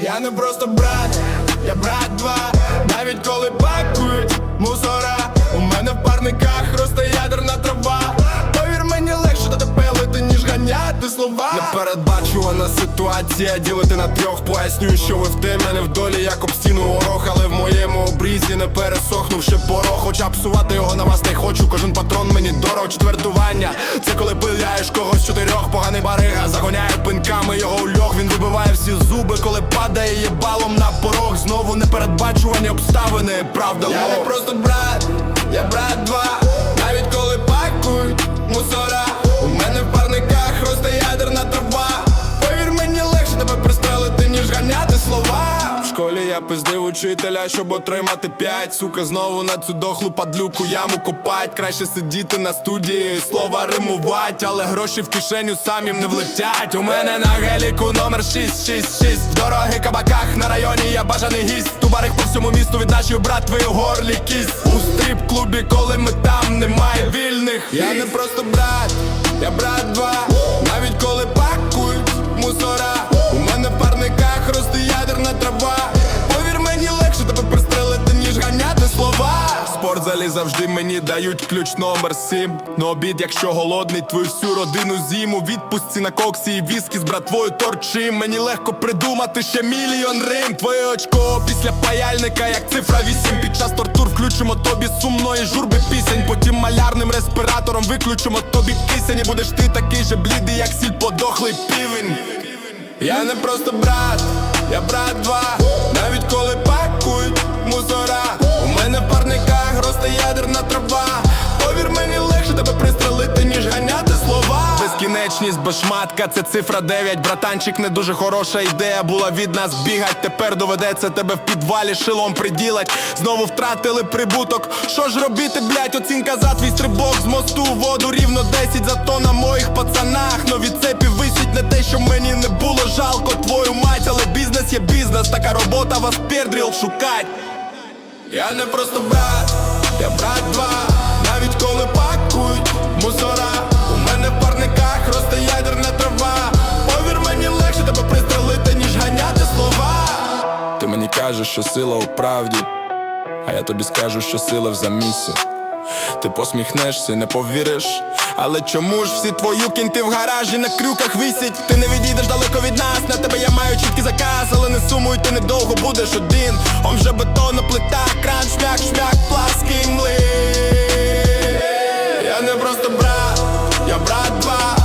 Я не просто брат, я брат два, навіть коли пакують мусора, у мене в парниках росте ядерна трава. Повір мені легше дати пилити, ніж ганяти слова. Непередбачувана ситуація, ділити на трьох, пояснюю, що ви в темі, не в долі, як об стіну горох, але в моєму обрізі не пересохнувши порох, хоча псувати його на вас не хочу. Кожен патрон мені дорого четвертування. Це коли пиляєш когось чотирьох, поганий барига, загоняє пинками його у льох. Він вибиває всі зуби, коли падає єбалом на порог. Знову непередбачувані обставини, правда. Я не просто брат, брат я пиздив учителя, щоб отримати п'ять. Сука, знову на цю дохлу падлюку яму копать. Краще сидіти на студії, слова римувать, але гроші в кишеню самим не влетять. У мене на геліку номер 666 В дороги кабаках на районі я бажаний гість. Тубарих по всьому місту від нашої братви у горлі кіс. У стрип-клубі, коли ми там немає вільних. Я не просто брат, я брат два. Завжди мені дають ключ номер сім. На обід, якщо голодний, твою всю родину з'їм у відпустці на коксі і віскі з братвою торчим. Мені легко придумати ще мільйон рим. Твоє очко після паяльника, як цифра вісім. Під час тортур включимо тобі сумної журби пісень. Потім малярним респіратором виключимо тобі кисень. І будеш ти такий же блідий, як сіль подохлий півень. Я не просто брат, я брат два, навіть коли пакують Безкінечність без шматка, це цифра 9 Братанчик, не дуже хороша ідея була від нас бігать. Тепер доведеться тебе в підвалі шилом приділать. Знову втратили прибуток. Що ж робити, блять, оцінка за твій стрибок з мосту воду рівно 10 зато на моїх пацанах. Нові цепі висять не те, що мені не було жалко твою мать, але бізнес є бізнес, така робота вас пердріл шукать. Я не просто брат, я брат скажеш, що сила у правді, а я тобі скажу, що сила в замісі. Ти посміхнешся, не повіриш. Але чому ж всі твою кінти в гаражі на крюках висять? Ти не відійдеш далеко від нас, на тебе я маю чіткий заказ, але не сумуй, ти недовго будеш один. Он вже бетонна плита, кран, шмяк, шмяк, плаский млин. Я не просто брат, я брат два.